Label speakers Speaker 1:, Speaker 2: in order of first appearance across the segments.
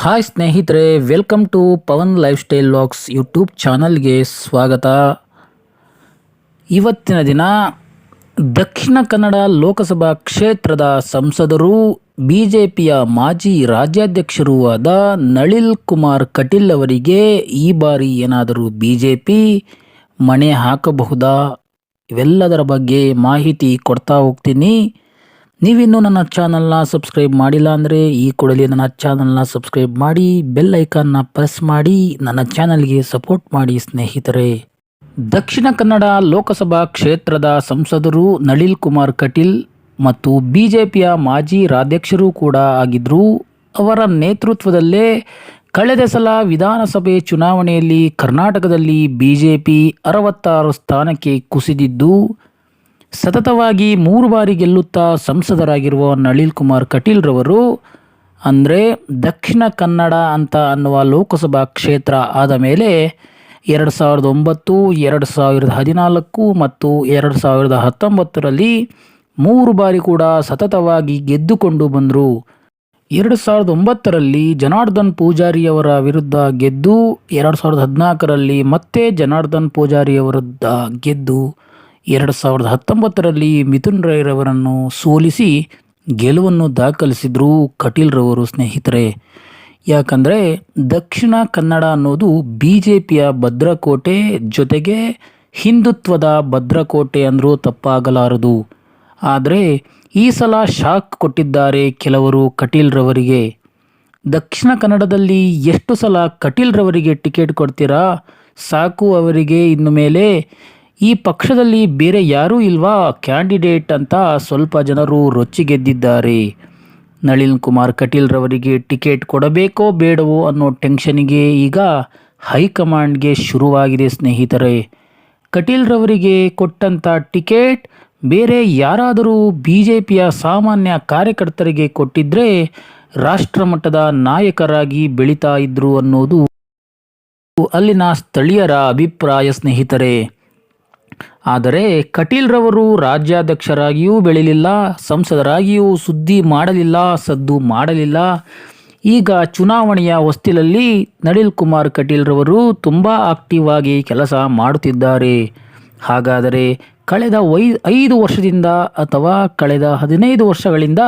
Speaker 1: Hi ಸ್ನೇಹಿತರೆ welcome to Pavan life style locks YouTube ಚಾನಲ್ಗೆ ಸ್ವಾಗತ. ಇವತ್ತಿನ ದಿನ ದಕ್ಷಿಣ ಕನ್ನಡ ಲೋಕಸಭಾ ಕ್ಷೇತ್ರದ ಸಂಸದರು ಬಿ ಜೆ ಪಿಯ ಮಾಜಿ ರಾಜ್ಯಾಧ್ಯಕ್ಷರೂ ಆದ ನಳಿಲ್ ಕುಮಾರ್ ಕಟೀಲ್ ಅವರಿಗೆ ಈ ಬಾರಿ ಏನಾದರೂ ಬಿ ಜೆ ಪಿ ಮಣೆ ಹಾಕಬಹುದಾ? ಇವೆಲ್ಲದರ ಬಗ್ಗೆ ಮಾಹಿತಿ ಕೊಡ್ತಾ ಹೋಗ್ತೀನಿ. ನೀವಿನ್ನೂ ನನ್ನ ಚಾನಲ್ನ ಸಬ್ಸ್ಕ್ರೈಬ್ ಮಾಡಿಲ್ಲ ಅಂದರೆ ಈ ಕೂಡಲೇ ನನ್ನ ಚಾನಲ್ನ ಸಬ್ಸ್ಕ್ರೈಬ್ ಮಾಡಿ, ಬೆಲ್ ಐಕಾನ್ನ ಪ್ರೆಸ್ ಮಾಡಿ, ನನ್ನ ಚಾನಲ್ಗೆ ಸಪೋರ್ಟ್ ಮಾಡಿ ಸ್ನೇಹಿತರೆ. ದಕ್ಷಿಣ ಕನ್ನಡ ಲೋಕಸಭಾ ಕ್ಷೇತ್ರದ ಸಂಸದರು ನಳಿಲ್ ಕುಮಾರ್ ಕಟೀಲ್ ಮತ್ತು ಬಿ ಜೆ ಪಿಯ ಮಾಜಿ ರಾಧ್ಯಕ್ಷರೂ ಕೂಡ ಆಗಿದ್ದರು ಅವರ ನೇತೃತ್ವದಲ್ಲೇ ಕಳೆದ ಸಲ ವಿಧಾನಸಭೆ ಚುನಾವಣೆಯಲ್ಲಿ ಕರ್ನಾಟಕದಲ್ಲಿ ಬಿ ಜೆ ಪಿ ಅರವತ್ತಾರು ಸ್ಥಾನಕ್ಕೆ ಕುಸಿದಿದ್ದು ಸತತವಾಗಿ ಮೂರು ಬಾರಿ ಗೆಲ್ಲುತ್ತಾ ಸಂಸದರಾಗಿರುವ ನಳಿಲ್ ಕುಮಾರ್ ಕಟೀಲ್ರವರು ಅಂದರೆ ದಕ್ಷಿಣ ಕನ್ನಡ ಅಂತ ಅನ್ನುವ ಲೋಕಸಭಾ ಕ್ಷೇತ್ರ ಆದ ಮೇಲೆ ಎರಡು ಸಾವಿರದ ಒಂಬತ್ತು, ಎರಡು ಸಾವಿರದ ಹದಿನಾಲ್ಕು ಮತ್ತು ಎರಡು ಸಾವಿರದ ಹತ್ತೊಂಬತ್ತರಲ್ಲಿ ಮೂರು ಬಾರಿ ಕೂಡ ಸತತವಾಗಿ ಗೆದ್ದುಕೊಂಡು ಬಂದರು. ಎರಡು ಸಾವಿರದ ಒಂಬತ್ತರಲ್ಲಿ ಜನಾರ್ದನ್ ಪೂಜಾರಿಯವರ ವಿರುದ್ಧ ಗೆದ್ದು, ಎರಡು ಸಾವಿರದ ಹದಿನಾಲ್ಕರಲ್ಲಿ ಮತ್ತೆ ಜನಾರ್ದನ್ ಪೂಜಾರಿಯವರ ವಿರುದ್ಧ ಗೆದ್ದು. ಎರಡು ಸಾವಿರದ ಹತ್ತೊಂಬತ್ತರಲ್ಲಿ ಮಿಥುನ್ ರೈರವರನ್ನು ಸೋಲಿಸಿ ಗೆಲುವನ್ನು ದಾಖಲಿಸಿದ್ರು ಕಟೀಲ್ರವರು ಸ್ನೇಹಿತರೆ. ಯಾಕಂದರೆ ದಕ್ಷಿಣ ಕನ್ನಡ ಅನ್ನೋದು ಬಿ ಜೆ ಪಿಯ ಭದ್ರಕೋಟೆ ಜೊತೆಗೆ ಹಿಂದುತ್ವದ ಭದ್ರಕೋಟೆ ಅಂದರೂ ತಪ್ಪಾಗಲಾರದು. ಆದರೆ ಈ ಸಲ ಶಾಕ್ ಕೊಟ್ಟಿದ್ದಾರೆ ಕೆಲವರು ಕಟೀಲ್ರವರಿಗೆ ದಕ್ಷಿಣ ಕನ್ನಡದಲ್ಲಿ ಎಷ್ಟು ಸಲ ಕಟೀಲ್ರವರಿಗೆ ಟಿಕೆಟ್ ಕೊಡ್ತೀರಾ? ಸಾಕು ಅವರಿಗೆ ಇನ್ನು ಮೇಲೆ. ಈ ಪಕ್ಷದಲ್ಲಿ ಬೇರೆ ಯಾರೂ ಇಲ್ವಾ? ಕ್ಯಾಂಡಿಡೇಟ್ ಅಂತ ಸ್ವಲ್ಪ ಜನರು ರೊಚ್ಚಿಗೆದ್ದಿದ್ದಾರೆ. ನಳಿನ್ ಕುಮಾರ್ ಕಟೀಲ್ರವರಿಗೆ ಟಿಕೆಟ್ ಕೊಡಬೇಕೋ ಬೇಡವೋ ಅನ್ನೋ ಟೆನ್ಷನಿಗೆ ಈಗ ಹೈಕಮಾಂಡ್ಗೆ ಶುರುವಾಗಿದೆ ಸ್ನೇಹಿತರೆ. ಕಟೀಲ್ರವರಿಗೆ ಕೊಟ್ಟಂಥ ಟಿಕೆಟ್ ಬೇರೆ ಯಾರಾದರೂ ಬಿ ಜೆ ಪಿಯ ಸಾಮಾನ್ಯ ಕಾರ್ಯಕರ್ತರಿಗೆ ಕೊಟ್ಟಿದ್ದರೆ ರಾಷ್ಟ್ರಮಟ್ಟದ ನಾಯಕರಾಗಿ ಬೆಳೀತಾ ಇದ್ರು ಅನ್ನೋದು ಅಲ್ಲಿನ ಸ್ಥಳೀಯರ ಅಭಿಪ್ರಾಯ ಸ್ನೇಹಿತರೆ. ಆದರೆ ಕಟೀಲ್ರವರು ರಾಜ್ಯಾಧ್ಯಕ್ಷರಾಗಿಯೂ ಬೆಳೆಯಲಿಲ್ಲ ಸಂಸದರಾಗಿಯೂ ಸುದ್ದಿ ಮಾಡಲಿಲ್ಲ, ಸದ್ದು ಮಾಡಲಿಲ್ಲ. ಈಗ ಚುನಾವಣೆಯ ಹೊಸ್ತಿಲಲ್ಲಿ ನಳಿಲ್ ಕುಮಾರ್ ಕಟೀಲ್ರವರು ತುಂಬ ಆಕ್ಟಿವ್ ಆಗಿ ಕೆಲಸ ಮಾಡುತ್ತಿದ್ದಾರೆ. ಹಾಗಾದರೆ ಕಳೆದ ವೈ ಐದು ವರ್ಷದಿಂದ ಅಥವಾ ಕಳೆದ ಹದಿನೈದು ವರ್ಷಗಳಿಂದ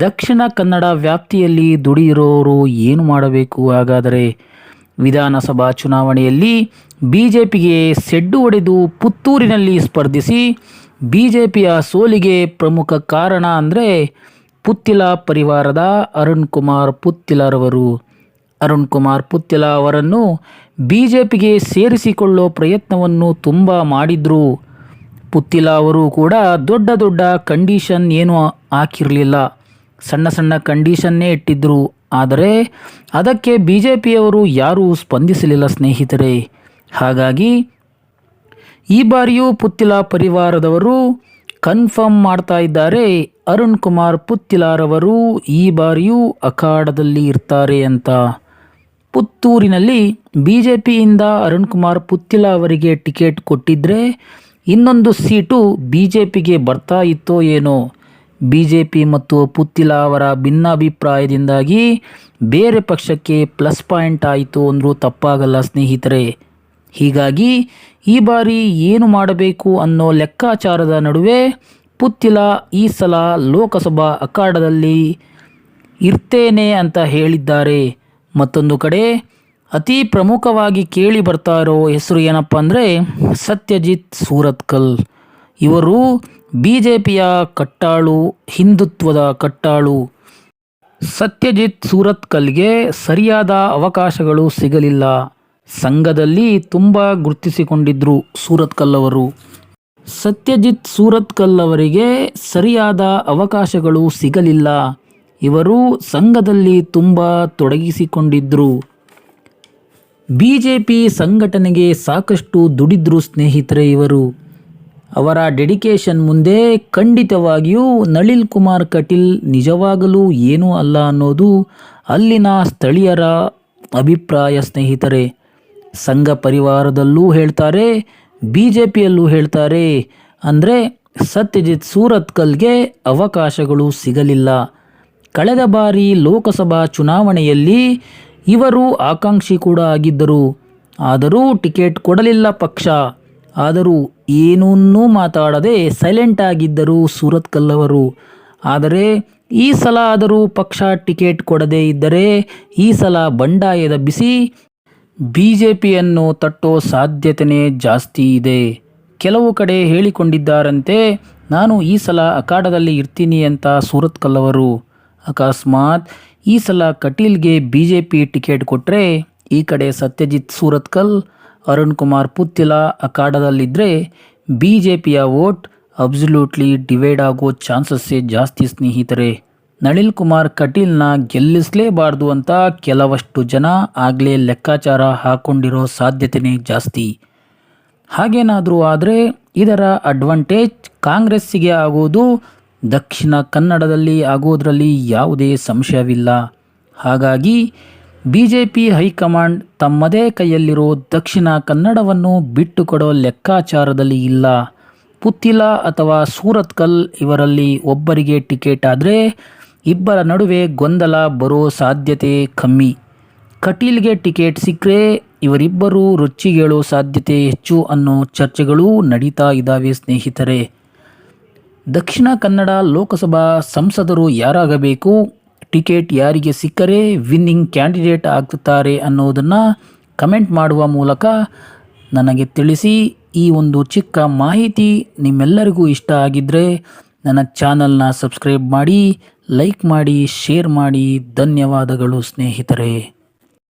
Speaker 1: ದಕ್ಷಿಣ ಕನ್ನಡ ವ್ಯಾಪ್ತಿಯಲ್ಲಿ ದುಡಿಯಿರೋರು ಏನು ಮಾಡಬೇಕು ಹಾಗಾದರೆ? ವಿಧಾನಸಭಾ ಚುನಾವಣೆಯಲ್ಲಿ ಬಿ ಜೆ ಪಿಗೆ ಸೆಡ್ಡು ಹೊಡೆದು ಪುತ್ತೂರಿನಲ್ಲಿ ಸ್ಪರ್ಧಿಸಿ ಬಿ ಜೆ ಪಿಯ ಸೋಲಿಗೆ ಪ್ರಮುಖ ಕಾರಣ ಅಂದರೆ ಪುತ್ತಿಲ ಪರಿವಾರದ ಅರುಣ್ ಕುಮಾರ್ ಪುತ್ತಿಲರವರು. ಅರುಣ್ ಕುಮಾರ್ ಪುತ್ತಿಲ ಅವರನ್ನು ಬಿ ಜೆ ಪಿಗೆ ಸೇರಿಸಿಕೊಳ್ಳೋ ಪ್ರಯತ್ನವನ್ನು ತುಂಬ ಮಾಡಿದ್ರು. ಪುತ್ತಿಲ ಅವರು ಕೂಡ ದೊಡ್ಡ ದೊಡ್ಡ ಕಂಡೀಷನ್ ಏನೂ ಹಾಕಿರಲಿಲ್ಲ. ಸಣ್ಣ ಸಣ್ಣ ಕಂಡೀಷನ್ನೇ ಇಟ್ಟಿದ್ದರು ಆದರೆ ಅದಕ್ಕೆ ಬಿ ಜೆ ಪಿಯವರು ಯಾರೂ ಸ್ಪಂದಿಸಲಿಲ್ಲ, ಸ್ನೇಹಿತರೆ. ಹಾಗಾಗಿ ಈ ಬಾರಿಯೂ ಪುತ್ತಿಲ ಪರಿವಾರದವರು ಕನ್ಫರ್ಮ್ ಮಾಡ್ತಾ ಇದ್ದಾರೆ. ಅರುಣ್ ಕುಮಾರ್ ಪುತ್ತಿಲಾರವರು ಈ ಬಾರಿಯೂ ಅಖಾಡದಲ್ಲಿ ಇರ್ತಾರೆ ಅಂತ. ಪುತ್ತೂರಿನಲ್ಲಿ ಬಿ ಜೆ ಪಿಯಿಂದ ಅರುಣ್ ಕುಮಾರ್ ಪುತ್ತಿಲ ಅವರಿಗೆ ಟಿಕೆಟ್ ಕೊಟ್ಟಿದ್ದರೆ ಇನ್ನೊಂದು ಸೀಟು ಬಿ ಜೆ ಪಿಗೆ ಬರ್ತಾ ಇತ್ತೋ ಏನೋ. ಬಿ ಜೆ ಪಿ ಮತ್ತು ಪುತ್ತಿಲ ಅವರ ಭಿನ್ನಾಭಿಪ್ರಾಯದಿಂದಾಗಿ ಬೇರೆ ಪಕ್ಷಕ್ಕೆ ಪ್ಲಸ್ ಪಾಯಿಂಟ್ ಆಯಿತು ಅಂದರೂ ತಪ್ಪಾಗಲ್ಲ ಸ್ನೇಹಿತರೆ. ಹೀಗಾಗಿ ಈ ಬಾರಿ ಏನು ಮಾಡಬೇಕು ಅನ್ನೋ ಲೆಕ್ಕಾಚಾರದ ನಡುವೆ ಪುತ್ತಿಲ ಈ ಸಲ ಲೋಕಸಭಾ ಅಖಾಡದಲ್ಲಿ ಇರ್ತೇನೆ ಅಂತ ಹೇಳಿದ್ದಾರೆ. ಮತ್ತೊಂದು ಕಡೆ ಅತಿ ಪ್ರಮುಖವಾಗಿ ಕೇಳಿ ಬರ್ತಾ ಇರೋ ಹೆಸರು ಏನಪ್ಪ ಅಂದರೆ ಸತ್ಯಜಿತ್ ಸೂರತ್ಕಲ್. ಇವರು ಬಿ ಜೆ ಪಿಯ ಕಟ್ಟಾಳು, ಹಿಂದುತ್ವದ ಕಟ್ಟಾಳು. ಸತ್ಯಜಿತ್ ಸೂರತ್ಕಲ್ಗೆ ಸರಿಯಾದ ಅವಕಾಶಗಳು ಸಿಗಲಿಲ್ಲ. ಸಂಘದಲ್ಲಿ ತುಂಬ ಗುರುತಿಸಿಕೊಂಡಿದ್ದರು ಸೂರತ್ಕಲ್ ಅವರು. ಸತ್ಯಜಿತ್ ಸೂರತ್ಕಲ್ ಅವರಿಗೆ ಸರಿಯಾದ ಅವಕಾಶಗಳು ಸಿಗಲಿಲ್ಲ. ಇವರು ಸಂಘದಲ್ಲಿ ತುಂಬ ತೊಡಗಿಸಿಕೊಂಡಿದ್ದರು ಬಿ ಜೆ ಪಿ ಸಂಘಟನೆಗೆ ಸಾಕಷ್ಟು ದುಡಿದ್ರು ಸ್ನೇಹಿತರೆ ಇವರು. ಅವರ ಡೆಡಿಕೇಶನ್ ಮುಂದೆ ಖಂಡಿತವಾಗಿಯೂ ನಳಿಲ್ ಕುಮಾರ್ ಕಟೀಲ್ ನಿಜವಾಗಲೂ ಏನೂ ಅಲ್ಲ ಅನ್ನೋದು ಅಲ್ಲಿನ ಸ್ಥಳೀಯರ ಅಭಿಪ್ರಾಯ ಸ್ನೇಹಿತರೆ. ಸಂಘ ಪರಿವಾರದಲ್ಲೂ ಹೇಳ್ತಾರೆ ಬಿ ಜೆ ಪಿಯಲ್ಲೂ ಹೇಳ್ತಾರೆ. ಅಂದರೆ ಸತ್ಯಜಿತ್ ಸೂರತ್ಕಲ್ಗೆ ಅವಕಾಶಗಳು ಸಿಗಲಿಲ್ಲ. ಕಳೆದ ಬಾರಿ ಲೋಕಸಭಾ ಚುನಾವಣೆಯಲ್ಲಿ ಇವರು ಆಕಾಂಕ್ಷಿ ಕೂಡ ಆಗಿದ್ದರು. ಆದರೂ ಟಿಕೆಟ್ ಕೊಡಲಿಲ್ಲ ಪಕ್ಷ. ಆದರೂ ಏನನ್ನೂ ಮಾತಾಡದೆ ಸೈಲೆಂಟ್ ಆಗಿದ್ದರು ಸೂರತ್ಕಲ್ ಅವರು ಆದರೆ ಈ ಸಲ ಆದರೂ ಪಕ್ಷ ಟಿಕೆಟ್ ಕೊಡದೇ ಇದ್ದರೆ ಈ ಸಲ ಬಂಡಾಯದ ಬಿಸಿ ಬಿ ಜೆ ಪಿಯನ್ನು ತಟ್ಟೋ ಸಾಧ್ಯತೆಯೇ ಜಾಸ್ತಿ ಇದೆ. ಕೆಲವು ಕಡೆ ಹೇಳಿಕೊಂಡಿದ್ದಾರಂತೆ, ನಾನು ಈ ಸಲ ಅಖಾಡದಲ್ಲಿ ಇರ್ತೀನಿ ಅಂತ ಸೂರತ್ ಕಲ್ಲವರು ಅಕಸ್ಮಾತ್ ಈ ಸಲ ಕಟೀಲ್ಗೆ ಬಿ ಜೆ ಪಿ ಟಿಕೆಟ್ ಕೊಟ್ಟರೆ ಈ ಕಡೆ ಸತ್ಯಜಿತ್ ಸೂರತ್ಕಲ್ ಅರುಣ್ ಕುಮಾರ್ ಪುತ್ತಿಲ ಅಖಾಡದಲ್ಲಿದ್ದರೆ ಬಿ ಜೆ ಪಿಯ ವೋಟ್ ಅಬ್ಸಲ್ಯೂಟ್ಲಿ ಡಿವೈಡ್ ಆಗೋ ಚಾನ್ಸಸ್ಸೇ ಜಾಸ್ತಿ ಸ್ನೇಹಿತರೆ. ನಳಿನ್ ಕುಮಾರ್ ಕಟೀಲ್ನ ಗೆಲ್ಲಿಸಲೇಬಾರ್ದು ಅಂತ ಕೆಲವಷ್ಟು ಜನ ಆಗಲೇ ಲೆಕ್ಕಾಚಾರ ಹಾಕೊಂಡಿರೋ ಸಾಧ್ಯತೆಯೇ ಜಾಸ್ತಿ. ಹಾಗೇನಾದರೂ ಆದರೆ ಇದರ ಅಡ್ವಾಂಟೇಜ್ ಕಾಂಗ್ರೆಸ್ಸಿಗೆ ಆಗೋದು ದಕ್ಷಿಣ ಕನ್ನಡದಲ್ಲಿ ಆಗೋದರಲ್ಲಿ ಯಾವುದೇ ಸಂಶಯವಿಲ್ಲ. ಹಾಗಾಗಿ ಬಿ ಜೆ ಪಿ ಹೈಕಮಾಂಡ್ ತಮ್ಮದೇ ಕೈಯಲ್ಲಿರೋ ದಕ್ಷಿಣ ಕನ್ನಡವನ್ನು ಬಿಟ್ಟುಕೊಡೋ ಲೆಕ್ಕಾಚಾರದಲ್ಲಿ ಇಲ್ಲ. ಪುತ್ತಿಲ ಅಥವಾ ಸೂರತ್ಕಲ್ ಇವರಲ್ಲಿ ಒಬ್ಬರಿಗೆ ಟಿಕೆಟ್ ಆದರೆ ಇಬ್ಬರ ನಡುವೆ ಗೊಂದಲ ಬರೋ ಸಾಧ್ಯತೆ ಕಮ್ಮಿ. ಕಟೀಲ್ಗೆ ಟಿಕೆಟ್ ಸಿಕ್ಕರೆ ಇವರಿಬ್ಬರು ರುಚಿಗೇಳೋ ಸಾಧ್ಯತೆ ಹೆಚ್ಚು ಅನ್ನೋ ಚರ್ಚೆಗಳೂ ನಡೀತಾ ಇದ್ದಾವೆ ಸ್ನೇಹಿತರೆ. ದಕ್ಷಿಣ ಕನ್ನಡ ಲೋಕಸಭಾ ಸಂಸದರು ಯಾರಾಗಬೇಕು? ಟಿಕೆಟ್ ಯಾರಿಗೆ ಸಿಕ್ಕರೆ ವಿನ್ನಿಂಗ್ ಕ್ಯಾಂಡಿಡೇಟ್ ಆಗ್ತಾರೆ ಅನ್ನೋದನ್ನು ಕಮೆಂಟ್ ಮಾಡುವ ಮೂಲಕ ನನಗೆ ತಿಳಿಸಿ. ಈ ಒಂದು ಚಿಕ್ಕ ಮಾಹಿತಿ ನಿಮ್ಮೆಲ್ಲರಿಗೂ ಇಷ್ಟ ಆಗಿದ್ದರೆ ನನ್ನ ಚಾನಲ್ನ ಸಬ್ಸ್ಕ್ರೈಬ್ ಮಾಡಿ, ಲೈಕ್ ಮಾಡಿ, ಶೇರ್ ಮಾಡಿ. ಧನ್ಯವಾದಗಳು ಸ್ನೇಹಿತರೆ.